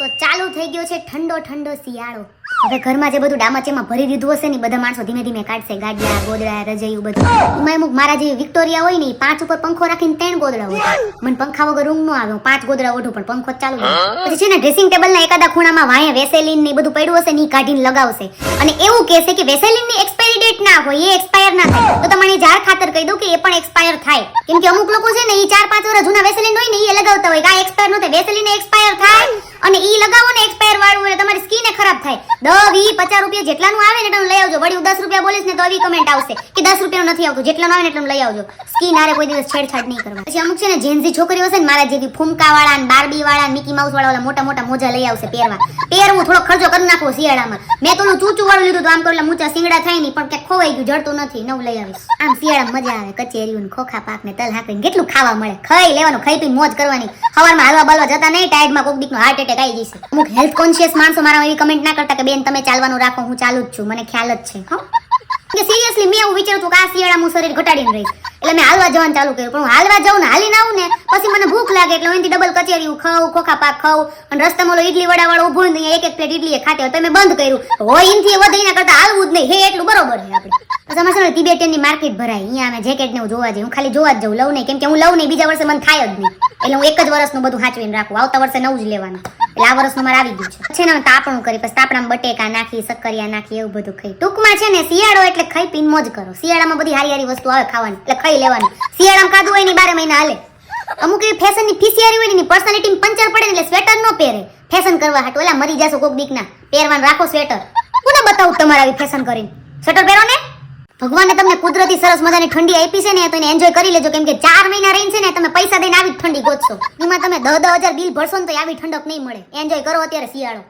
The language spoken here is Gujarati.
તો ચાલુ થઈ ગયો છે ઠંડો ઠંડો શિયાળો. હવે ઘરમાં જે બધું ડામાચેમાં ભરી દીધું હશે ને બધા માણસો ધીમે ધીમે કાઢશે. ગાડિયા, ગોદડા, રજૈયું બધું. એમાં અમુક મારા જેવી વિક્ટોરિયા હોય ને એ પાંચ ઉપર પંખો રાખીને ત્રણ ગોદડા હોય. મને પંખા વગર ઊંઘ ન આવે. પાંચ ગોદડા ઓઢું, પણ પંખો ચાલુ. પછી છે ને ડ્રેસિંગ ટેબલ ના એકાદા ખૂણામાં વાંહે વેસેલિન ને બધું પડ્યું હશે ને એ કાઢીને લગાવશે. અને એવું કહેશે કે વેસેલિનની એક્સપાયરી ડેટ ના હોય, એ એક્સપાયર ના થાય. તો તમારે જાર ખાતર કહી દઉં કે એ પણ એક્સપાયર થાય. કેમ કે અમુક લોકો છે ને એ ચાર પાંચ વર્ષ જૂના વેસેલિન હોય ને એ લગાવતા હોય કે એક્સપાયર નો થાય વેસેલિન એક્સપાયર થાય. અને ઈ લગાવો ને એક્સપાયર વાળું એટલે તમારી સ્કિન ખરાબ થાય. દસ વીસ પચાસ રૂપિયા જેટલાનું આવે ને એટલું લઈ આવજો. વળી દસ રૂપિયા બોલીશ ને તો આવી કમેન્ટ આવશે કે દસ રૂપિયાનું નથી આવતું. જેટલાનું આવે ને એટલું લઈ આવજો. સ્કિન આરે કોઈ દિવસ છેડછાડ નહીં કરવા. પછી અમુક છે ને જેન્ઝી છોકરીઓ છે ને મારા જેવી ફૂમકા વાળા ને વાળા મિકી માઉસ વાળા ઓલા મોટા મોટા મોજા લઈ આવશે પહેરવા. પહેરવું થોડો ખર્ચો કરી નાખો શિયાળામાં. મેં તો ચૂચું વાળું લીધું તો આમ કરું મૂચા સિંગડા થાય નહીં, પણ કે ખોવાઈ ગયું, જડતું નથી, નવું લઈ આવીશ. આમ શિયાળામાં મજા આવે, કચેરીઓ ખોખા પાક ને તલ હાકીને કેટલું ખાવા મળે? ખાઈ લેવાનું, ખાઈ પી મોજ કરવાની. સવારમાં હાલવા બાલવા જતા નહીં, ટાયર્ડમાં કોક દીકનો હાર્ટ એટેક આવી જશે. અમુક હેલ્થ કોન્શિયસ માણસો મારા એવી કમેન્ટ ના કરતા કે, બેન, તમે ચાલવાનું રાખો, હું ચાલુ જ છું, મને ખ્યાલ જ છે. હો. કે સિરિયસલી મેં એવું વિચાર્યું હતું કે આ શિયાળા હું શરીર ઘટાડીને રહીશ. એટલે મેં હાલવા જવાનું ચાલુ કર્યું. પણ હું હાલવા જાઉં ને હાલીને આવું ને, પછી મને ભૂખ લાગે એટલે હું ડબલ કચેરી ખાઉં, ખોખા પાક ખાઉં, અને રસ્તામાં ઓલો ઈડલી વડા વાળો ઊભો ને એક એક પ્લેટ ઈડલી ખાતી હોય તો મેં બંધ કર્યું. હોય એનથી વધે એના કરતા હાલવું જ નહીં. હે, એટલું બરોબર છે આપણે. પછી અમારે ને તિબેટિયનની માર્કેટ ભરાય. અહીંયા અમે જેકેટ ને હું જોવા જઈએ. હું ખાલી જોવા જ જાઉં, લઉં નહીં. કેમ કે હું લઉં નહીં, બીજા વર્ષે મને થાય જ નહીં. એટલે હું એક જ વર્ષનું બધું સાચવીને રાખું. આવતા વર્ષે નવું જ લેવાનું. એટલે આ વર્ષનું મારે આવી ગયું છે. છે ને તાપણું કરી, પછી તાપણામાં બટેકા નાખી, સક્કરિયા નાખી, એવું બધું ખાઈ. ટૂંકમાં છે ને, શિયાળો એટલે ખાઈ પીન મોજ કરો. શિયાળામાં બધી હારી હારી વસ્તુ આવે ખાવાની, એટલે ખાઈ લેવાની. શિયાળામાં ખાધું હોય ને બારે મહિના હાલે. અમુક એવી ફેશનની ફિસિયારી હોય ને પર્સનાલિટી પંચર પડે ને, એટલે સ્વેટર નો પહેરે. ફેશન કરવા હાટુ. ઓલા મરી જશો કોક દીકના. પહેરવાનું રાખો સ્વેટર કોને બતાવું તમારે આવી ફેશન કરીને? સ્વેટર પહેરો ને? ભગવાને તમને કુદરતી સરસ મજાની ઠંડી આપી છે ને, તો એને એન્જોય કરી લેજો. કેમ કે ચાર મહિના રહીને છે ને, તમે પૈસા દઈને આવી ઠંડી ગોતશો. એમાં તમે દસ દહ હજાર બિલ ભરશો ને, તો આવી ઠંડક નહીં મળે. એન્જોય કરો અત્યારે શિયાળો.